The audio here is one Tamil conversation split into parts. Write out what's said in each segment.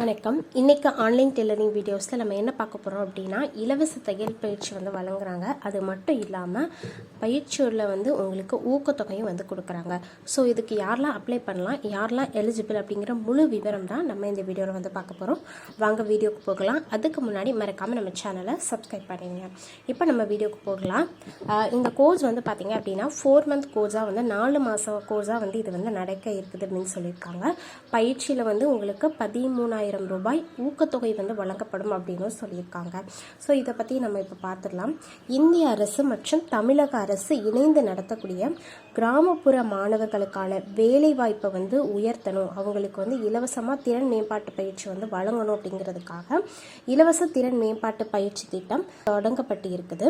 வணக்கம். இன்றைக்கி ஆன்லைன் டெய்லரிங் வீடியோஸில் நம்ம என்ன பார்க்க போகிறோம் அப்படின்னா இலவச தையல் பயிற்சி வந்து வழங்குறாங்க. அது மட்டும் இல்லாமல் பயிற்சியில் வந்து உங்களுக்கு ஊக்கத்தொகையும் வந்து கொடுக்குறாங்க. ஸோ இதுக்கு யாரெல்லாம் அப்ளை பண்ணலாம் யாரெல்லாம் எலிஜிபிள் அப்படிங்கிற முழு விவரம் தான் நம்ம இந்த வீடியோவில் வந்து பார்க்க போகிறோம் வாங்க வீடியோக்கு போகலாம். அதுக்கு முன்னாடி மறக்காமல் நம்ம சேனலை சப்ஸ்கிரைப் பண்ணிடுங்க. இப்போ நம்ம வீடியோக்கு போகலாம். இந்த கோர்ஸ் வந்து பார்த்தீங்க அப்படின்னா ஃபோர் மந்த் கோர்ஸாக வந்து நாலு மாதம் கோர்ஸாக வந்து இது வந்து நடக்க இருக்குது அப்படின்னு சொல்லியிருக்காங்க. பயிற்சியில் வந்து உங்களுக்கு பதிமூணாயிரம் ரூபாய் ஊக்கத்தொகை வந்து வழங்கப்படும் அப்படின்னு சொல்லியிருக்காங்க. ஸோ இதை பற்றி நம்ம இப்போ பார்த்துடலாம் இந்திய அரசு மற்றும் தமிழக அரசு இணைந்து நடத்தக்கூடிய கிராமப்புற மாணவர்களுக்கான வேலைவாய்ப்பை வந்து உயர்த்தணும். அவங்களுக்கு வந்து இலவசமாக திறன் மேம்பாட்டு பயிற்சி வந்து வழங்கணும் அப்படிங்கிறதுக்காக இலவச திறன் மேம்பாட்டு பயிற்சி திட்டம் தொடங்கப்பட்டு இருக்குது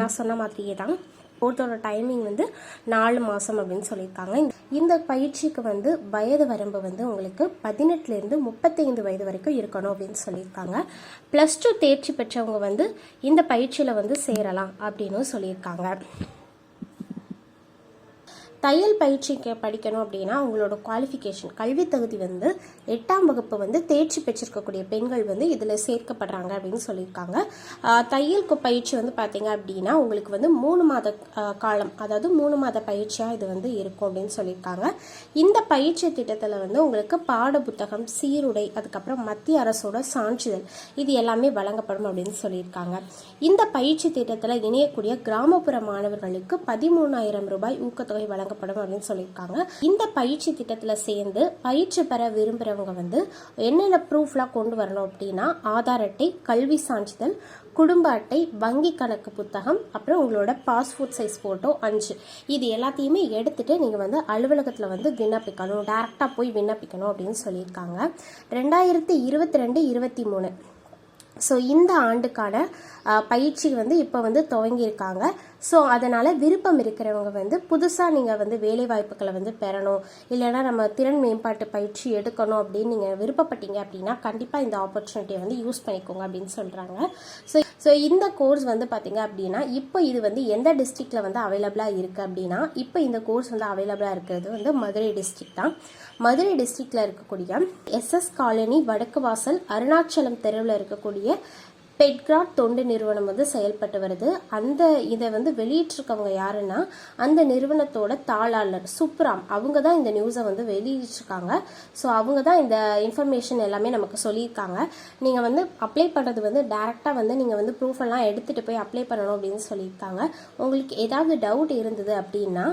நான் சொன்ன மாதிரியே தான். கோர்ட்டோட டைமிங் வந்து நாலு மாதம் அப்படின்னு சொல்லியிருக்காங்க. இந்த பயிற்சிக்கு வந்து வயது வரம்பு வந்து உங்களுக்கு பதினெட்டுலேருந்து முப்பத்தைந்து வயது வரைக்கும் இருக்கணும் அப்படின்னு சொல்லியிருக்காங்க. ப்ளஸ் டூ தேர்ச்சி பெற்றவங்க வந்து இந்த பயிற்சியில் வந்து சேரலாம் அப்படின்னு சொல்லியிருக்காங்க. தையல் பயிற்சிக்கு படிக்கணும் அப்படின்னா உங்களோட குவாலிஃபிகேஷன் கல்வி தகுதி வந்து எட்டாம் வகுப்பு வந்து தேர்ச்சி பெற்றிருக்கக்கூடிய பெண்கள் வந்து இதில் சேர்க்கப்படுறாங்க அப்படின்னு சொல்லியிருக்காங்க. தையல் பயிற்சி வந்து பார்த்தீங்க அப்படின்னா உங்களுக்கு வந்து மூணு மாத காலம் அதாவது மூணு மாத பயிற்சியாக இது வந்து இருக்கும் அப்படின்னு சொல்லியிருக்காங்க. இந்த பயிற்சி திட்டத்தில் வந்து உங்களுக்கு பாட புத்தகம் சீருடை அதுக்கப்புறம் மத்திய அரசோட சான்றிதழ் இது எல்லாமே வழங்கப்படும் அப்படின்னு சொல்லியிருக்காங்க. இந்த பயிற்சி திட்டத்தில் இணையக்கூடிய கிராமப்புற மாணவர்களுக்கு பதிமூணாயிரம் ரூபாய் ஊக்கத்தொகை வழங்கப்படும் அப்படின்னு சொல்லியிருக்காங்க. இந்த பயிற்சி திட்டத்தில் சேர்ந்து பயிற்சி பெற விரும்புகிறவங்க வந்து என்னென்ன ப்ரூஃப்லாம் கொண்டு வரணும் அப்படின்னா ஆதார் அட்டை கல்வி சான்றிதழ் குடும்ப அட்டை வங்கி கணக்கு புத்தகம் அப்புறம் உங்களோட பாஸ்போர்ட் சைஸ் ஃபோட்டோ அஞ்சு. இது எல்லாத்தையுமே எடுத்துகிட்டு நீங்கள் வந்து அலுவலகத்தில் வந்து விண்ணப்பிக்கணும். டேரெக்டாக போய் விண்ணப்பிக்கணும் அப்படின்னு சொல்லியிருக்காங்க. ரெண்டாயிரத்தி இருபத்தி ரெண்டு இருபத்தி மூணு ஸோ இந்த ஆண்டுக்கான பயிற்சி வந்து இப்போ வந்து துவங்கியிருக்காங்க. ஸோ அதனால் விருப்பம் இருக்கிறவங்க வந்து புதுசாக நீங்கள் வந்து வேலை வாய்ப்புகளை வந்து பெறணும். இல்லைன்னா நம்ம திறன் மேம்பாட்டு பயிற்சி எடுக்கணும் அப்படின்னு நீங்கள் விருப்பப்பட்டீங்க அப்படின்னா கண்டிப்பாக இந்த ஆப்பர்ச்சுனிட்டியை வந்து யூஸ் பண்ணிக்கோங்க அப்படின்னு சொல்கிறாங்க ஸோ ஸோ இந்த கோர்ஸ் வந்து பார்த்தீங்க அப்படின்னா இப்போ இது வந்து எந்த டிஸ்ட்ரிக்டில் வந்து அவைலபிளாக இருக்குது அப்படின்னா இப்போ இந்த கோர்ஸ் வந்து அவைலபிளாக இருக்கிறது வந்து மதுரை டிஸ்ட்ரிக்ட் தான். மதுரை டிஸ்ட்ரிக்டில் இருக்கக்கூடிய எஸ்எஸ் காலனி வடக்கு வாசல் அருணாச்சலம் தெருவில் இருக்கக்கூடிய பெட்கிராட் தொண்டு நிறுவனம் வந்து செயல்பட்டு வருது. அந்த இதை வந்து வெளியிட்டிருக்கவங்க யாருன்னா அந்த நிறுவனத்தோட தாளாளர் சுப்ராம். அவங்க தான் இந்த நியூஸை வந்து வெளியிட்டிருக்காங்க. ஸோ அவங்க தான் இந்த இன்ஃபர்மேஷன் எல்லாமே நமக்கு சொல்லியிருக்காங்க. நீங்கள் வந்து அப்ளை பண்ணுறது வந்து டேரெக்டாக வந்து நீங்கள் வந்து ப்ரூஃப் எல்லாம் எடுத்துகிட்டு போய் அப்ளை பண்ணணும் அப்படின்னு சொல்லியிருக்காங்க. உங்களுக்கு ஏதாவது டவுட் இருந்தது அப்படின்னா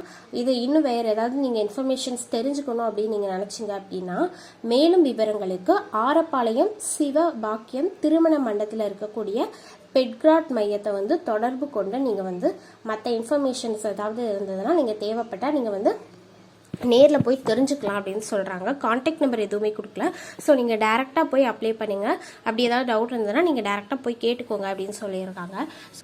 இது இன்னும் வேறு ஏதாவது நீங்கள் இன்ஃபர்மேஷன்ஸ் தெரிஞ்சுக்கணும் அப்படின்னு நீங்கள் நினச்சிங்க அப்படின்னா மேலும் விவரங்களுக்கு ஆரப்பாளையம் சிவ பாக்கியம் திருமண மண்டபத்தில் இருக்கக்கூடிய பெட்கிராட் மையத்தை வந்து தொடர்பு கொண்டு நீங்கள் வந்து மற்ற இன்ஃபர்மேஷன்ஸ் ஏதாவது இருந்ததுன்னா நீங்கள் தேவைப்பட்டால் நீங்கள் வந்து நேரில் போய் தெரிஞ்சுக்கலாம் அப்படின்னு சொல்கிறாங்க காண்டாக்ட் நம்பர் எதுவுமே கொடுக்கல. ஸோ நீங்கள் டேரெக்டாக போய் அப்ளை பண்ணுங்கள் அப்படி ஏதாவது டவுட் இருந்ததுன்னா நீங்கள் டேரெக்டாக போய் கேட்டுக்கோங்க அப்படின்னு சொல்லியிருக்காங்க.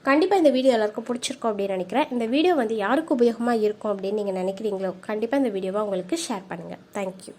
கண்டிப்பாக இந்த வீடியோ எல்லாருக்கும் பிடிச்சிருக்கும் அப்படின்னு நினைக்கிறேன். இந்த வீடியோ வந்து யாருக்கு உபயோகமாக இருக்கும் அப்படின்னு நீங்கள் நினைக்கிறீங்களோ கண்டிப்பாக இந்த வீடியோவை உங்களுக்கு ஷேர் பண்ணுங்கள் தேங்க்யூ